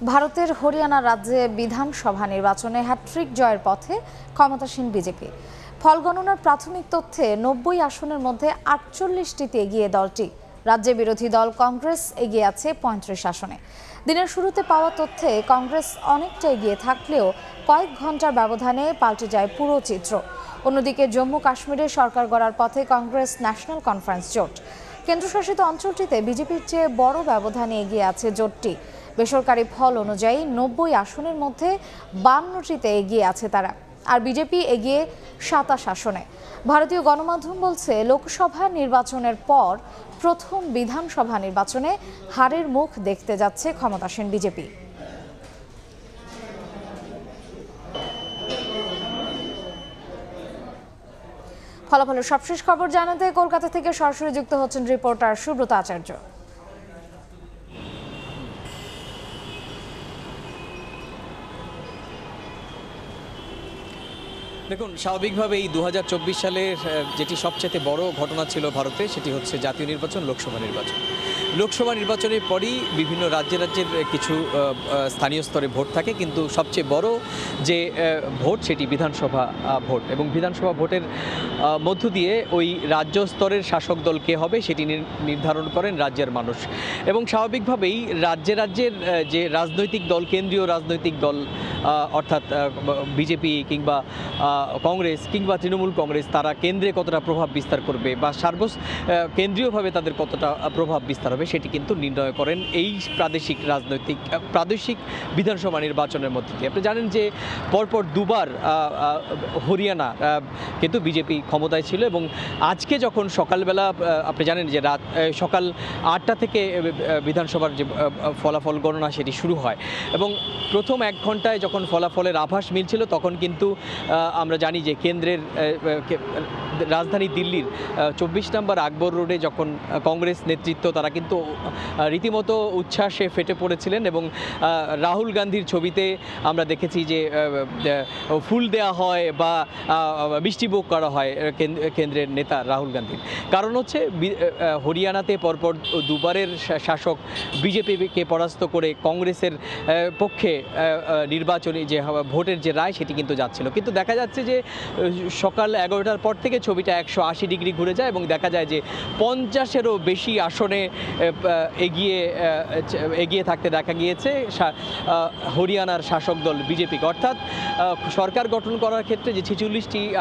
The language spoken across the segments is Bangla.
ভারতের হরিয়ানা রাজ্যে বিধানসভা নির্বাচনে হ্যাট্রিক জয়ের পথে ক্ষমতাসীন বিজেপি। ফল গণনার প্রাথমিক তথ্যে নব্বই আসনের মধ্যে আটচল্লিশটিতে এগিয়ে দলটি। রাজ্যে বিরোধী দল কংগ্রেস এগিয়ে আছে পঁয়ত্রিশ আসনে। দিনের শুরুতে পাওয়া তথ্যে কংগ্রেস অনেকটা এগিয়ে থাকলেও কয়েক ঘণ্টার ব্যবধানে পাল্টে যায় পুরো চিত্র। অন্যদিকে জম্মু কাশ্মীরে সরকার গড়ার পথে কংগ্রেস ন্যাশনাল কনফারেন্স জোট। কেন্দ্রশাসিত অঞ্চলটিতে বিজেপির চেয়ে বড় ব্যবধানে এগিয়ে আছে জোটটি। বেসরকারি ফল অনুযায়ী নব্বই আসনের মধ্যে বান্নটিতে এগিয়ে আছে তারা, আর বিজেপি এগিয়ে সাতাশ আসনে। ভারতীয় গণমাধ্যম বলছে, লোকসভা নির্বাচনের পর প্রথম বিধানসভা নির্বাচনে হারের মুখ দেখতে যাচ্ছে ক্ষমতাসীন বিজেপি। ফলাফলের সবশেষ খবর জানাতে কলকাতা থেকে সরাসরি যুক্ত হচ্ছেন রিপোর্টার সুব্রত আচার্য। দেখুন, স্বাভাবিকভাবেই দু সালের যেটি সবচেয়ে বড় ঘটনা ছিল ভারতে, সেটি হচ্ছে জাতীয় নির্বাচন, লোকসভা নির্বাচন। লোকসভা নির্বাচনের পরই বিভিন্ন রাজ্যে রাজ্যের কিছু স্থানীয় স্তরে ভোট থাকে, কিন্তু সবচেয়ে বড় যে ভোট, সেটি বিধানসভা ভোট। এবং বিধানসভা ভোটের মধ্য দিয়ে ওই রাজ্য স্তরের শাসক দল কে হবে, সেটি নির- নির্ধারণ করেন রাজ্যের মানুষ। এবং স্বাভাবিকভাবেই রাজ্যে রাজ্যের যে রাজনৈতিক দল, কেন্দ্রীয় রাজনৈতিক দল অর্থাৎ বিজেপি কিংবা কংগ্রেস কিংবা তৃণমূল কংগ্রেস তারা কেন্দ্রে কতটা প্রভাব বিস্তার করবে বা সার্বস আহ, কেন্দ্রীয়ভাবে তাদের কতটা প্রভাব বিস্তার হবে সেটি কিন্তু নির্ণয় করেন এই প্রাদেশিক রাজনৈতিক প্রাদেশিক বিধানসভা নির্বাচনের মধ্যে দিয়ে। আপনি জানেন যে পরপর দুবার হরিয়ানা কিন্তু বিজেপি ক্ষমতায় ছিল এবং আজকে যখন সকালবেলা আপনি জানেন যে রাত সকাল আটটা থেকে বিধানসভার যে ফলাফল গণনা সেটি শুরু হয় এবং প্রথম এক ঘন্টায় যখন ফলাফলের আভাস মিলছিল তখন কিন্তু আমরা জানি যে কেন্দ্রের রাজধানী দিল্লির চব্বিশ নম্বর আকবর রোডে যখন কংগ্রেস নেতৃত্ব তারা কিন্তু রীতিমতো উচ্ছ্বাসে ফেটে পড়েছিলেন এবং রাহুল গান্ধীর ছবিতে আমরা দেখেছি যে ফুল দেওয়া হয় বা আহ, মিষ্টিভোগ করা হয় কেন্দ্র- কেন্দ্রের নেতা রাহুল গান্ধীর। কারণ হচ্ছে হরিয়ানাতে পরপর দুবারের শাসক বিজেপিকে পরাস্ত করে কংগ্রেসের পক্ষে নির্বাচনী যে ভোটের যে রায় সেটি কিন্তু যাচ্ছিল। কিন্তু দেখা যাচ্ছে যে, সকাল এগারোটার পর থেকে ছবিটা একশো আশি ডিগ্রি ঘুরে যায় এবং দেখা যায় যে, পঞ্চাশেরও বেশি আসনে এগিয়ে এগিয়ে থাকতে দেখা গিয়েছে। হরিয়ানার শাসক দল বিজেপিকে অর্থাৎ সরকার গঠন করার ক্ষেত্রে যে ছেচল্লিশটি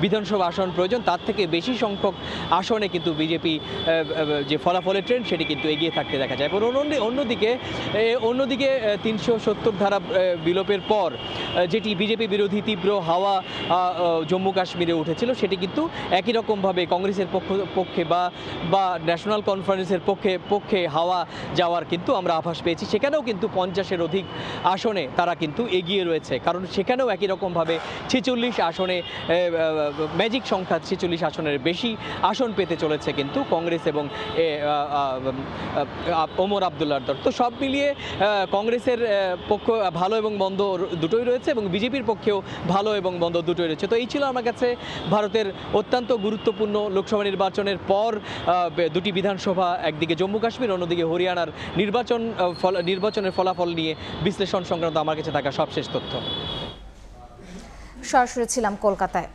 বিধানসভা আসন প্রয়োজন, তার থেকে বেশি সংখ্যক আসনে কিন্তু বিজেপি যে ফলাফলের ট্রেন্ড সেটি কিন্তু এগিয়ে থাকতে দেখা যায়। এবং অন্য- অন্যদিকে অন্যদিকে তিনশো সত্তর ধারা বিলোপের পর যেটি বিজেপি বিরোধী তীব্র হাওয়া জম্মু কাশ্মীরে উঠেছিল, সেটি কিন্তু একই রকমভাবে কংগ্রেসের পক্ষ, পক্ষে বা বা ন্যাশনাল কনফারেন্সের পক্ষে পক্ষে হাওয়া যাওয়ার কিন্তু আমরা আভাস পেয়েছি। সেখানেও কিন্তু পঞ্চাশের অধিক আসনে তারা কিন্তু এগিয়ে রয়েছে। কারণ সেখানেও একই রকমভাবে ছেচল্লিশ আসনে ম্যাজিক সংখ্যা ছেচল্লিশ আসনের বেশি আসন পেতে চলেছে কিন্তু কংগ্রেস এবং ওমর আবদুল্লার দল। তো সব মিলিয়ে কংগ্রেসের পক্ষ ভালো এবং র- দুটোই রয়েছে এবং বিজেপির পক্ষেও ভালো এবং মন্দ দুটোই রয়েছে। তো এই ছিল আমার কাছে ভারতের অত্যন্ত গুরুত্বপূর্ণ লোকসভা নির্বাচনের পর দুটি বিধানসভা, একদিকে জম্মু কাশ্মীর, অন্যদিকে হরিয়ানার নির্বাচন নির্বাচনের ফলাফল নিয়ে বিশ্লেষণ সংক্রান্ত আমার কাছে থাকা সবশেষ তথ্য। সরাসরি ছিলাম কলকাতায়।